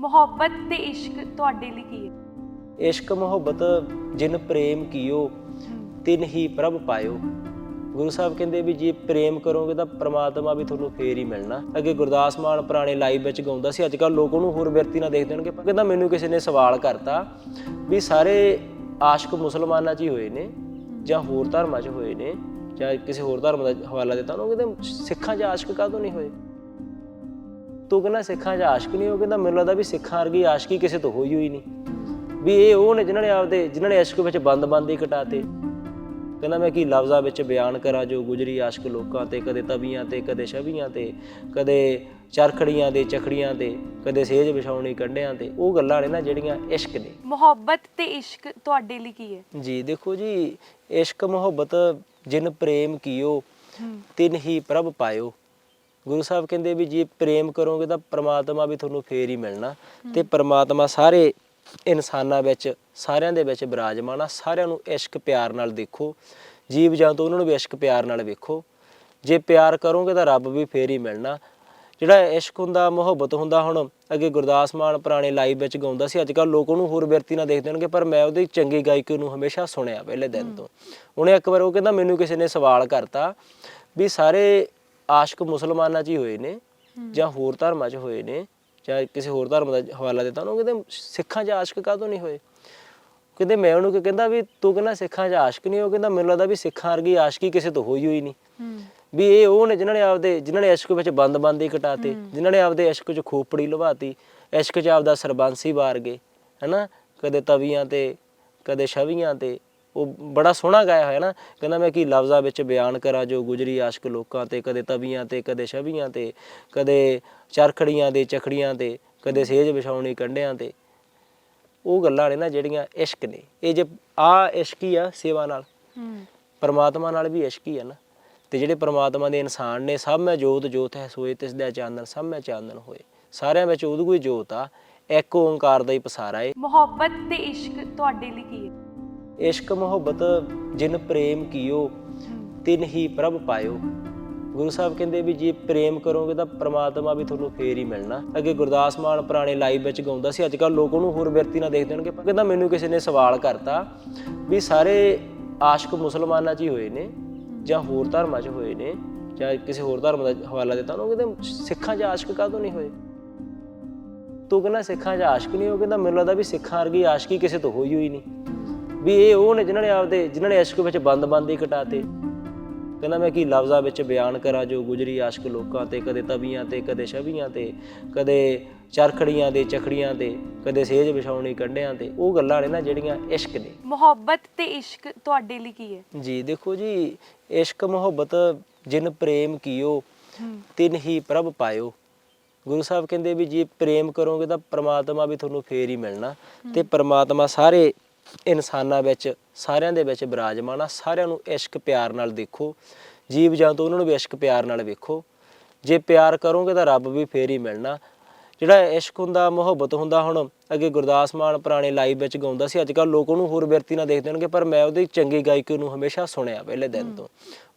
ਮੁਹੱਬਤ ਤੇ ਇਸ਼ਕ ਤੁਹਾਡੇ ਲਈ ਕੀ ਹੈ? ਇਸ਼ਕ ਮੁਹੱਬਤ ਜਿਨ ਪ੍ਰੇਮ ਕੀਓ ਤਿਨ ਹੀ ਪ੍ਰਭ ਪਾਇਓ। ਗੁਰੂ ਸਾਹਿਬ ਕਹਿੰਦੇ ਵੀ ਜੇ ਪ੍ਰੇਮ ਕਰੋਗੇ ਤਾਂ ਪ੍ਰਮਾਤਮਾ ਵੀ ਤੁਹਾਨੂੰ ਫੇਰ ਹੀ ਮਿਲਣਾ। ਅੱਗੇ ਗੁਰਦਾਸ ਮਾਨ ਪੁਰਾਣੇ ਲਾਈਵ ਵਿੱਚ ਗਾਉਂਦਾ ਸੀ ਅੱਜ ਕੱਲ ਲੋਕ ਉਹਨੂੰ ਹੋਰ ਵਿਅਕਤੀ ਨਾਲ ਦੇਖਦੇ ਹੋਣਗੇ ਕਹਿੰਦਾ ਮੈਨੂੰ ਕਿਸੇ ਨੇ ਸਵਾਲ ਕਰਤਾ ਵੀ ਸਾਰੇ ਆਸ਼ਕ ਮੁਸਲਮਾਨਾਂ 'ਚ ਹੀ ਹੋਏ ਨੇ ਜਾਂ ਹੋਰ ਧਰਮਾਂ 'ਚ ਹੋਏ ਨੇ ਜਾਂ ਕਿਸੇ ਹੋਰ ਧਰਮ ਦਾ ਹਵਾਲਾ ਦਿੱਤਾ ਉਹਨੂੰ ਕਹਿੰਦੇ ਸਿੱਖਾਂ 'ਚ ਆਸ਼ਕ ਕਾਹਤੋਂ ਨਹੀਂ ਹੋਏ? ਤੂੰ ਕਹਿੰਦਾ ਸਿੱਖਾਂ 'ਚ ਆਸ਼ਕ ਨਹੀਂ ਹੋ ਕਹਿੰਦਾ ਮੈਨੂੰ ਲੱਗਦਾ ਵੀ ਸਿੱਖਾਂ ਵਰਗੀ ਆਸ਼ਕੀ ਕਿਸੇ ਤੋਂ ਹੋਈ ਹੋਈ ਨਹੀਂ। ਵੀ ਇਹ ਉਹ ਨੇ ਜਿਨ੍ਹਾਂ ਨੇ ਆਪਦੇ ਜਿਨ੍ਹਾਂ ਨੇ ਇਸ਼ਕ ਵਿੱਚ ਬੰਦ-ਬੰਦ ਹੀ ਕਟਾਤੇ। ਕਹਿੰਦਾ ਮੈਂ ਕੀ ਲਫ਼ਜ਼ਾਂ ਵਿੱਚ ਬਿਆਨ ਕਰਾਂ ਜੋ ਗੁਜਰੀ ਆਸ਼ਕ ਲੋਕਾਂ ਤੇ ਕਦੇ ਤਵੀਆਂ ਤੇ ਕਦੇ ਛਵੀਆਂ ਤੇ ਕਦੇ ਚਰਖੜੀਆਂ ਦੇ ਚਖੜੀਆਂ ਤੇ ਕਦੇ ਸੇਜ ਵਿਛਾਉਣੀ ਕੰਡਿਆਂ ਤੇ ਉਹ ਗੱਲਾਂ ਨੇ ਨਾ ਜਿਹੜੀਆਂ ਇਸ਼ਕ ਨੇ। ਮੁਹੱਬਤ ਤੇ ਇਸ਼ਕ ਤੁਹਾਡੇ ਲਈ ਕੀ ਹੈ? ਜੀ ਦੇਖੋ ਜੀ ਇਸ਼ਕ ਮੁਹੱਬਤ ਜਿਨ ਪ੍ਰੇਮ ਕੀਓ ਤਿਨ ਹੀ ਪ੍ਰਭ ਪਾਇਓ। ਗੁਰੂ ਸਾਹਿਬ ਕਹਿੰਦੇ ਵੀ ਜੇ ਪ੍ਰੇਮ ਕਰੋਗੇ ਤਾਂ ਪ੍ਰਮਾਤਮਾ ਵੀ ਤੁਹਾਨੂੰ ਫੇਰ ਹੀ ਮਿਲਣਾ ਤੇ ਪ੍ਰਮਾਤਮਾ ਸਾਰੇ ਇਨਸਾਨਾਂ ਵਿੱਚ, ਸਾਰਿਆਂ ਦੇ ਵਿੱਚ ਬਿਰਾਜਮਾਨ ਆ। ਸਾਰਿਆਂ ਨੂੰ ਇਸ਼ਕ ਪਿਆਰ ਨਾਲ ਦੇਖੋ, ਜੀਵ ਜੰਤੂ ਉਹਨਾਂ ਨੂੰ ਵੀ ਇਸ਼ਕ ਪਿਆਰ ਨਾਲ ਵੇਖੋ। ਜੇ ਪਿਆਰ ਕਰੋਗੇ ਤਾਂ ਰੱਬ ਵੀ ਫੇਰ ਹੀ ਮਿਲਣਾ। ਜਿਹੜਾ ਇਸ਼ਕ ਹੁੰਦਾ, ਮੁਹੱਬਤ ਹੁੰਦਾ, ਹੁਣ ਅੱਗੇ ਗੁਰਦਾਸ ਮਾਨ ਪੁਰਾਣੇ ਲਾਈਵ ਵਿੱਚ ਗਾਉਂਦਾ ਸੀ, ਅੱਜ ਕੱਲ ਲੋਕ ਉਹਨੂੰ ਹੋਰ ਵਿਅਰਤੀ ਨਾਲ ਦੇਖਦੇ ਹੋਣਗੇ, ਪਰ ਮੈਂ ਉਹਦੀ ਚੰਗੀ ਗਾਇਕੀ ਨੂੰ ਹਮੇਸ਼ਾ ਸੁਣਿਆ ਪਹਿਲੇ ਦਿਨ ਤੋਂ। ਉਹਨੇ ਇੱਕ ਵਾਰ ਉਹ ਕਹਿੰਦਾ, ਮੈਨੂੰ ਕਿਸੇ ਨੇ ਸਵਾਲ ਕਰਤਾ ਵੀ ਸਾਰੇ ਆਸ਼ਕ ਮੁਸਲਮਾਨਾਂ 'ਚ ਹੀ ਹੋਏ ਨੇ ਜਾਂ ਹੋਰ ਧਰਮਾਂ 'ਚ ਹੋਏ ਨੇ ਜਾਂ ਕਿਸੇ ਹੋਰ ਧਰਮ ਦਾ ਹਵਾਲਾ ਦਿੱਤਾ ਉਹਨੂੰ ਕਹਿੰਦੇ ਸਿੱਖਾਂ 'ਚ ਆਸ਼ਕ ਕਾਹਤੋਂ ਨਹੀਂ ਹੋਏ? ਕਹਿੰਦੇ ਮੈਂ ਉਹਨੂੰ ਕਿ ਕਹਿੰਦਾ ਵੀ ਤੂੰ ਕਹਿੰਦਾ ਸਿੱਖਾਂ 'ਚ ਆਸ਼ਕ ਨਹੀਂ ਹੋ ਕਹਿੰਦਾ ਮੈਨੂੰ ਲੱਗਦਾ ਵੀ ਸਿੱਖਾਂ ਵਰਗੀ ਆਸ਼ਕੀ ਕਿਸੇ ਤੋਂ ਹੋਈ ਹੋਈ ਨਹੀਂ। ਵੀ ਇਹ ਉਹ ਨੇ ਜਿਨ੍ਹਾਂ ਨੇ ਆਪਦੇ ਜਿਨ੍ਹਾਂ ਨੇ ਇਸ਼ਕ ਵਿੱਚ ਬੰਦ-ਬੰਦ ਹੀ ਕਟਾਤੇ ਜਿਨ੍ਹਾਂ ਨੇ ਆਪਦੇ ਇਸ਼ਕ 'ਚ ਖੋਪੜੀ ਲਵਾਤੀ ਇਸ਼ਕ 'ਚ ਆਪਦਾ ਸਰਬੰਸੀ ਵਾਰ ਗਏ ਹੈਨਾ? ਕਦੇ ਤਵੀਆਂ ਤੇ ਕਦੇ ਛਵੀਆਂ ਤੇ ਉਹ ਬੜਾ ਸੋਹਣਾ ਗਾਇਆ ਹੋਇਆ ਨਾ। ਕਹਿੰਦਾ ਮੈਂ ਕੀ ਲਫ਼ਜ਼ਾਂ ਵਿੱਚ ਬਿਆਨ ਕਰਾਂ ਜੋ ਗੁਜਰੀ ਆਸ਼ਕ ਲੋਕਾਂ ਤੇ ਕਦੇ ਤਵੀਆਂ ਤੇ ਕਦੇ ਛਵੀਆਂ ਤੇ ਕਦੇ ਚਰਖੜੀਆਂ ਦੇ ਚਖੜੀਆਂ ਤੇ ਕਦੇ ਸੇਜ ਵਿਛਾਉਣੀ ਕੰਡਿਆਂ ਤੇ। ਉਹ ਗੱਲਾਂ ਨੇ ਨਾ ਜਿਹੜੀਆਂ ਇਸ਼ਕ ਨੇ। ਇਹ ਜੇ ਆ ਇਸ਼ਕ ਹੀ ਆ ਸੇਵਾ ਨਾਲ। ਪਰਮਾਤਮਾ ਨਾਲ ਵੀ ਇਸ਼ਕ ਹੀ ਆ ਨਾ। ਤੇ ਜਿਹੜੇ ਪਰਮਾਤਮਾ ਦੇ ਇਨਸਾਨ ਨੇ ਸਭ ਮੈਂ ਜੋਤ ਜੋਤ ਹੈ ਸੋਏ ਤਿਸ ਦਾ ਚਾਨਣ ਸਭ ਮੈਂ ਚਾਨਣ ਹੋਏ। ਸਾਰਿਆਂ ਵਿੱਚ ਉਹਦੀ ਕੋਈ ਜੋਤ ਆ। ਇੱਕ ਓੰਕਾਰ ਦਾ ਹੀ ਪਸਾਰਾ ਏ। ਮੁਹੱਬਤ ਤੇ ਇਸ਼ਕ ਤੁਹਾਡੇ ਲਈ ਕੀ ਹੈ ਇਸ਼ਕ ਮੁਹੱਬਤ ਜਿਨ ਪ੍ਰੇਮ ਕੀਓ, ਤਿਨ ਹੀ ਪ੍ਰਭ ਪਾਇਓ। ਗੁਰੂ ਸਾਹਿਬ ਕਹਿੰਦੇ ਵੀ ਜੇ ਪ੍ਰੇਮ ਕਰੋਗੇ ਤਾਂ ਪ੍ਰਮਾਤਮਾ ਵੀ ਤੁਹਾਨੂੰ ਫੇਰ ਹੀ ਮਿਲਣਾ। ਅੱਗੇ ਗੁਰਦਾਸ ਮਾਨ ਪੁਰਾਣੇ ਲਾਈਵ ਵਿੱਚ ਗਾਉਂਦਾ ਸੀ ਅੱਜ ਕੱਲ ਲੋਕ ਉਹਨੂੰ ਹੋਰ ਵਿਅਕਤੀ ਨਾਲ ਦੇਖਦੇ ਹੋਣਗੇ। ਕਹਿੰਦਾ ਮੈਨੂੰ ਕਿਸੇ ਨੇ ਸਵਾਲ ਕਰਤਾ ਵੀ ਸਾਰੇ ਆਸ਼ਕ ਮੁਸਲਮਾਨਾਂ 'ਚ ਹੀ ਹੋਏ ਨੇ ਜਾਂ ਹੋਰ ਧਰਮਾਂ 'ਚ ਹੋਏ ਨੇ ਜਾਂ ਕਿਸੇ ਹੋਰ ਧਰਮ ਦਾ ਹਵਾਲਾ ਦਿੱਤਾ ਉਹਨੂੰ ਕਹਿੰਦੇ ਸਿੱਖਾਂ 'ਚ ਆਸ਼ਕ ਕਾਹਦੋਂ ਨਹੀਂ ਹੋਏ? ਤੂੰ ਕਹਿੰਦਾ ਸਿੱਖਾਂ 'ਚ ਆਸ਼ਕ ਨਹੀਂ ਹੋ ਕਹਿੰਦਾ ਮੈਨੂੰ ਲੱਗਦਾ ਵੀ ਸਿੱਖਾਂ ਵਰਗੀ ਆਸ਼ਕੀ ਕਿਸੇ ਤੋਂ ਹੋਈ ਹੋਈ ਨਹੀਂ। ਵੀ ਇਹ ਉਹ ਨੇ ਜਿਨ੍ਹਾਂ ਨੇ ਆਪਦੇ ਜਿਨ੍ਹਾਂ ਨੇ ਇਸ਼ਕ ਵਿੱਚ ਬੰਦ-ਬੰਦ ਹੀ ਕਟਾਤੇ ਕਹਿੰਦਾ ਮੈਂ ਕੀ ਲਫ਼ਜ਼ਾਂ ਵਿੱਚ ਬਿਆਨ ਕਰਾਂ ਜੋ ਗੁਜਰੀ ਆਸ਼ਕ ਲੋਕਾਂ ਤੇ ਕਦੇ ਤਵੀਆਂ ਤੇ ਕਦੇ ਛਵੀਆਂ ਤੇ ਕਦੇ ਚਰਖੜੀਆਂ ਦੇ ਚਖੜੀਆਂ ਤੇ ਕਦੇ ਸੇਜ ਵਿਛਾਉਣੀ ਕੰਡਿਆਂ ਤੇ। ਉਹ ਗੱਲਾਂ ਨੇ ਨਾ ਜਿਹੜੀਆਂ ਇਸ਼ਕ ਨੇ। ਮੁਹੱਬਤ ਤੇ ਇਸ਼ਕ ਤੁਹਾਡੇ ਲਈ ਕੀ ਹੈ? ਜੀ ਦੇਖੋ ਜੀ ਇਸ਼ਕ ਮੁਹੱਬਤ ਜਿਨ ਪ੍ਰੇਮ ਕੀਓ ਤਿਨ ਹੀ ਪ੍ਰਭ ਪਾਇਓ। ਗੁਰੂ ਸਾਹਿਬ ਕਹਿੰਦੇ ਵੀ ਜੇ ਪ੍ਰੇਮ ਕਰੋਗੇ ਤਾਂ ਪ੍ਰਮਾਤਮਾ ਵੀ ਤੁਹਾਨੂੰ ਫੇਰ ਹੀ ਮਿਲਣਾ। ਤੇ ਪ੍ਰਮਾਤਮਾ ਸਾਰੇ ਇਨਸਾਨਾਂ ਵਿੱਚ, ਸਾਰਿਆਂ ਦੇ ਵਿੱਚ ਬਿਰਾਜਮਾਨ ਆ। ਸਾਰਿਆਂ ਨੂੰ ਇਸ਼ਕ, ਪਿਆਰ ਨਾਲ ਦੇਖੋ। ਜੀਵ ਜੰਤੂ ਉਹਨਾਂ ਨੂੰ ਵੀ ਇਸ਼ਕ, ਪਿਆਰ ਨਾਲ ਵੇਖੋ। ਜੇ ਪਿਆਰ ਕਰੋਗੇ ਤਾਂ ਰੱਬ ਵੀ ਫੇਰ ਹੀ ਮਿਲਣਾ। ਜਿਹੜਾ ਇਸ਼ਕ ਹੁੰਦਾ, ਮੁਹੱਬਤ ਹੁੰਦਾ ਹੁਣ, ਅੱਗੇ ਗੁਰਦਾਸ ਮਾਨ ਪੁਰਾਣੇ ਲਾਈਵ ਵਿੱਚ ਗਾਉਂਦਾ ਸੀ ਅੱਜ ਕੱਲ ਲੋਕ ਉਹਨੂੰ ਹੋਰ ਵਿਅਰਤੀ ਨਾਲ ਦੇਖਦੇ ਹੋਣਗੇ, ਪਰ ਮੈਂ ਉਹਦੀ ਚੰਗੀ ਗਾਇਕੀ ਨੂੰ ਹਮੇਸ਼ਾ ਸੁਣਿਆ ਪਹਿਲੇ ਦਿਨ ਤੋਂ।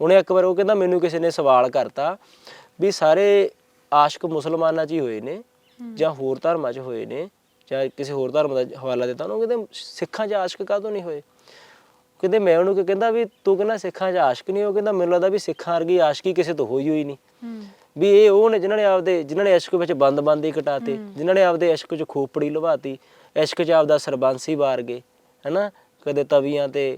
ਉਹਨੇ ਇੱਕ ਵਾਰ ਉਹ ਕਹਿੰਦਾ, ਮੈਨੂੰ ਕਿਸੇ ਨੇ ਸਵਾਲ ਕਰਤਾ ਵੀ ਸਾਰੇ ਆਸ਼ਕ ਮੁਸਲਮਾਨਾਂ 'ਚ ਹੀ ਹੋਏ ਨੇ ਜਾਂ ਹੋਰ ਧਰਮਾਂ 'ਚ ਹੋਏ ਨੇ ਜਾਂ ਕਿਸੇ ਹੋਰ ਧਰਮ ਦਾ ਹਵਾਲਾ ਦਿੱਤਾ ਉਹਨੂੰ ਕਹਿੰਦੇ ਸਿੱਖਾਂ 'ਚ ਆਸ਼ਕ ਕਾਹਤੋਂ ਨਹੀਂ ਹੋਏ? ਕਹਿੰਦੇ ਮੈਂ ਉਹਨੂੰ ਕਿ ਕਹਿੰਦਾ ਵੀ ਤੂੰ ਕਹਿੰਦਾ ਸਿੱਖਾਂ 'ਚ ਆਸ਼ਕ ਨਹੀਂ ਹੋ ਕਹਿੰਦਾ ਮੈਨੂੰ ਲੱਗਦਾ ਵੀ ਸਿੱਖਾਂ ਵਰਗੀ ਆਸ਼ਕੀ ਕਿਸੇ ਤੋਂ ਹੋਈ ਹੋਈ ਨਹੀਂ। ਵੀ ਇਹ ਉਹ ਨੇ ਜਿਨ੍ਹਾਂ ਨੇ ਆਪਦੇ ਜਿਨ੍ਹਾਂ ਨੇ ਇਸ਼ਕ ਵਿੱਚ ਬੰਦ-ਬੰਦ ਹੀ ਕਟਾਤੇ ਜਿਨ੍ਹਾਂ ਨੇ ਆਪਦੇ ਇਸ਼ਕ 'ਚ ਖੋਪੜੀ ਲਵਾਤੀ ਇਸ਼ਕ 'ਚ ਆਪਦਾ ਸਰਬੰਸੀ ਵਾਰ ਗਏ ਹੈਨਾ? ਕਦੇ ਤਵੀਆਂ ਤੇ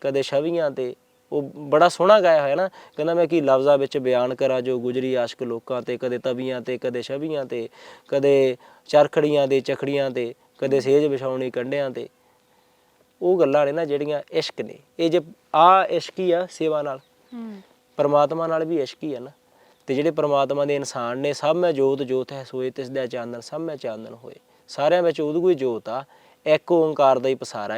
ਕਦੇ ਛਵੀਆਂ ਤੇ ਉਹ ਬੜਾ ਸੋਹਣਾ ਗਾਇਆ ਹੋਇਆ ਨਾ। ਕਹਿੰਦਾ ਮੈਂ ਕੀ ਲਫ਼ਜ਼ਾਂ ਵਿੱਚ ਬਿਆਨ ਕਰਾਂ ਜੋ ਗੁਜਰੀ ਆਸ਼ਕ ਲੋਕਾਂ ਤੇ ਕਦੇ ਤਵੀਆਂ ਤੇ ਕਦੇ ਛਵੀਆਂ ਤੇ ਕਦੇ ਚਰਖੜੀਆਂ ਦੇ ਚਖੜੀਆਂ ਤੇ ਕਦੇ ਸੇਜ ਵਿਛਾਉਣੀ ਕੰਡਿਆਂ ਤੇ। ਉਹ ਗੱਲਾਂ ਨੇ ਨਾ ਜਿਹੜੀਆਂ ਇਸ਼ਕ ਨੇ। ਇਹ ਜੇ ਆ ਇਸ਼ਕ ਹੀ ਆ ਸੇਵਾ ਨਾਲ। ਪਰਮਾਤਮਾ ਨਾਲ ਵੀ ਇਸ਼ਕ ਹੀ ਆ ਨਾ। ਤੇ ਜਿਹੜੇ ਪਰਮਾਤਮਾ ਦੇ ਇਨਸਾਨ ਨੇ ਸਭ ਮੈਂ ਜੋਤ ਜੋਤ ਹੈ ਸੋਏ ਤਿਸ ਦਾ ਚਾਨਣ ਸਭ ਮੈਂ ਚਾਨਣ ਹੋਏ। ਸਾਰਿਆਂ ਵਿੱਚ ਉਹਦੀ ਕੋਈ ਜੋਤ ਆ। ਇੱਕ ਓੰਕਾਰ ਦਾ ਹੀ ਪਸਾਰਾ